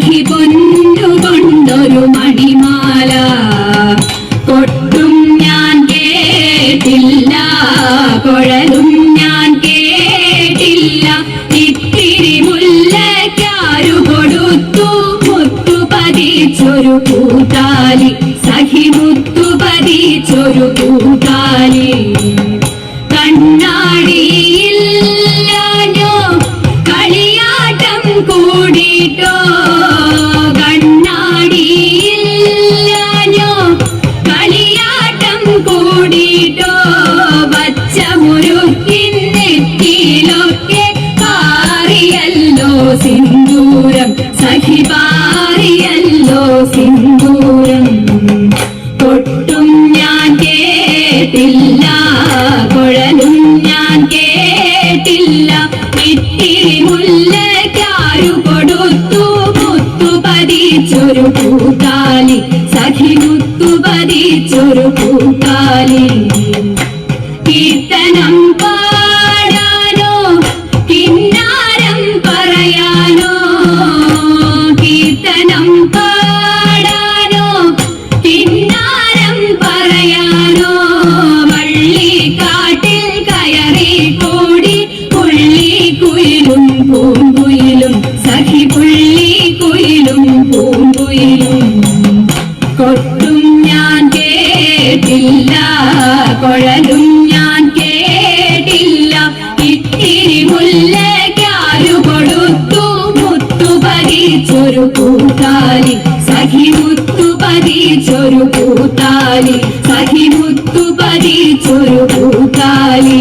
പൊന്നു കൊണ്ടൊരു മണിമാല. കൊട്ടും ഞാൻ കേട്ടില്ല. കുഴലും ഞാൻ കേട്ടില്ല. ഇത്തിരി മുല്ലക്കാരു കൊടുത്തു. മുത്തു പതിച്ചൊരു കൂട്ടാലി സഖി മുത്തു പതിച്ചൊരു കൂട്ടാലി കൂടിട്ടോ കണ്ണാടിയില്ലാഞ്ഞോ കളിയാട്ടം കൂടിട്ടോ വച്ച മുരുക്കിന്നെത്തിയിലൊക്കെ പാറിയല്ലോ സിന്ദൂരം. സഖി സിന്ദൂരം. തൊട്ടും ഞാൻ കേട്ടില്ല. പതിച്ചൊരു പൂത്താലി സഖി മുത്തു പതിച്ചൊരു പൂത്താലി കീർത്തനം പാടാനോ കിന്നാരം പറയാനോ? കീർത്തനം പാടാനോ കിന്നാരം പറയാനോ? വള്ളിക്കാട്ടിൽ കയറി കൂടി പുള്ളി കുയിലും പൂങ്കുയിലും കൊട്ടും ഞാൻ കേട്ടില്ല കുഴലും ഞാൻ കേട്ടില്ല. ഇത്തിരി മുല്ലക്കാരു കൊടുത്തു മുത്തു പതിച്ചൊരു കൂട്ടാലി സഖി മുത്തു പതിച്ചൊരു കൂട്ടാലി സഖി മുത്തു പതിച്ചൊരു കൂട്ടാലി